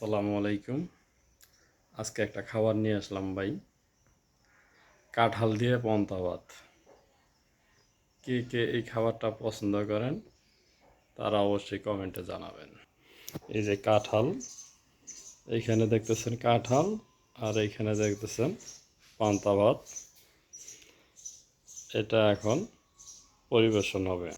আসসালামু আলাইকুম। আজকে একটা খাবার নিয়ে আসলাম ভাই। কাঁঠাল দিয়ে পন্তা ভাত। কে কে এই খাবারটা পছন্দ করেন, তারা অবশ্যই কমেন্টে জানাবেন। এই যে কাঁঠাল, এইখানে দেখতেছেন কাঁঠাল আর এইখানে দেখতেছেন পান্তা ভাত। এটা এখন পরিবেশন হবে।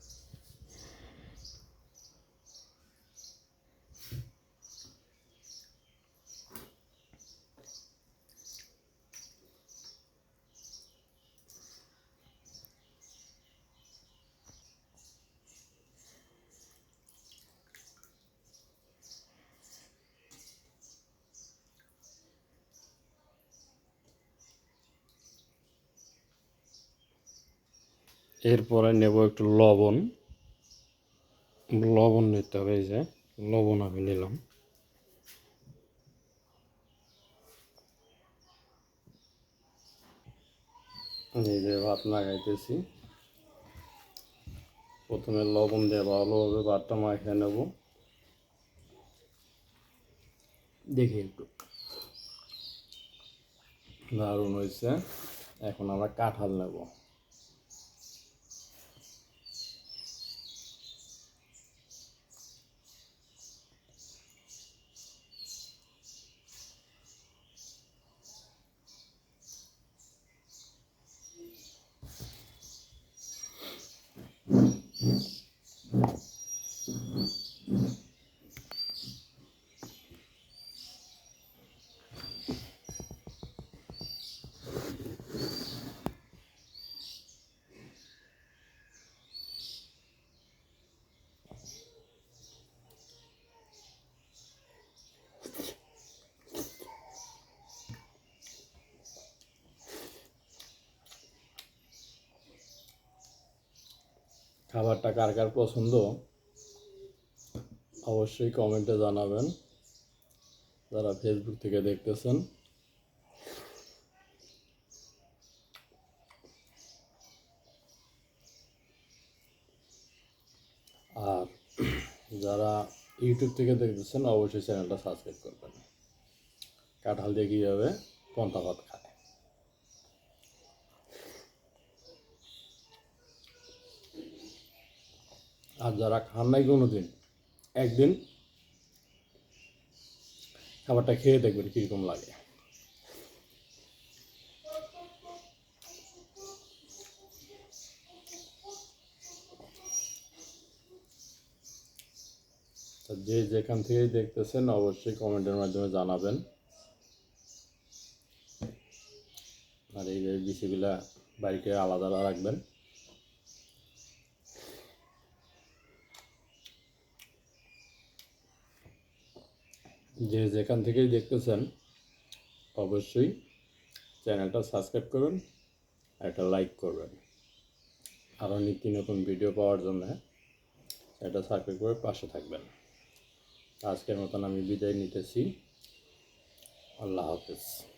এরপরে নেব একটু লবণ। লবণ নিতে হবে এই যে, লবণ আমি নিলাম। ভাত লাগাইতেছি প্রথমে লবণ দিয়ে ভালোভাবে ভাতটা মাখিয়ে নেব। দেখি একটু। দারুণ হয়েছে। এখন আমরা কাঁঠাল নেব। Yes. Yes. খাবারটা কার কার পছন্দ, অবশ্যই কমেন্টে জানাবেন। যারা ফেসবুক থেকে দেখতেছেন। আর যারা ইউটিউব থেকে দেখতেছেন, অবশ্যই চ্যানেলটা সাবস্ক্রাইব করবেন। কাঁঠাল দিয়ে কীভাবে পন্তা ভাত খায়। আর যারা খান নাই কোনো দিন একদিন খাবারটা খেয়ে দেখবেন কীরকম লাগে। যে যেখান থেকেই দেখতেছেন, অবশ্যই কমেন্টের মাধ্যমে জানাবেন। আর এই বিচিগুলা বাড়িতে আলাদা রাখবেন। যে যেখান থেকেই দেখতেছেন, অবশ্যই চ্যানেলটা সাবস্ক্রাইব করবেন আর একটা লাইক করবেন। আরও নিত্য নতুন ভিডিও পাওয়ার জন্য এটা সাবস্ক্রাইব করে পাশে থাকবেন। আজকের মতন আমি বিদায় নিতেছি। আল্লাহ হাফেজ।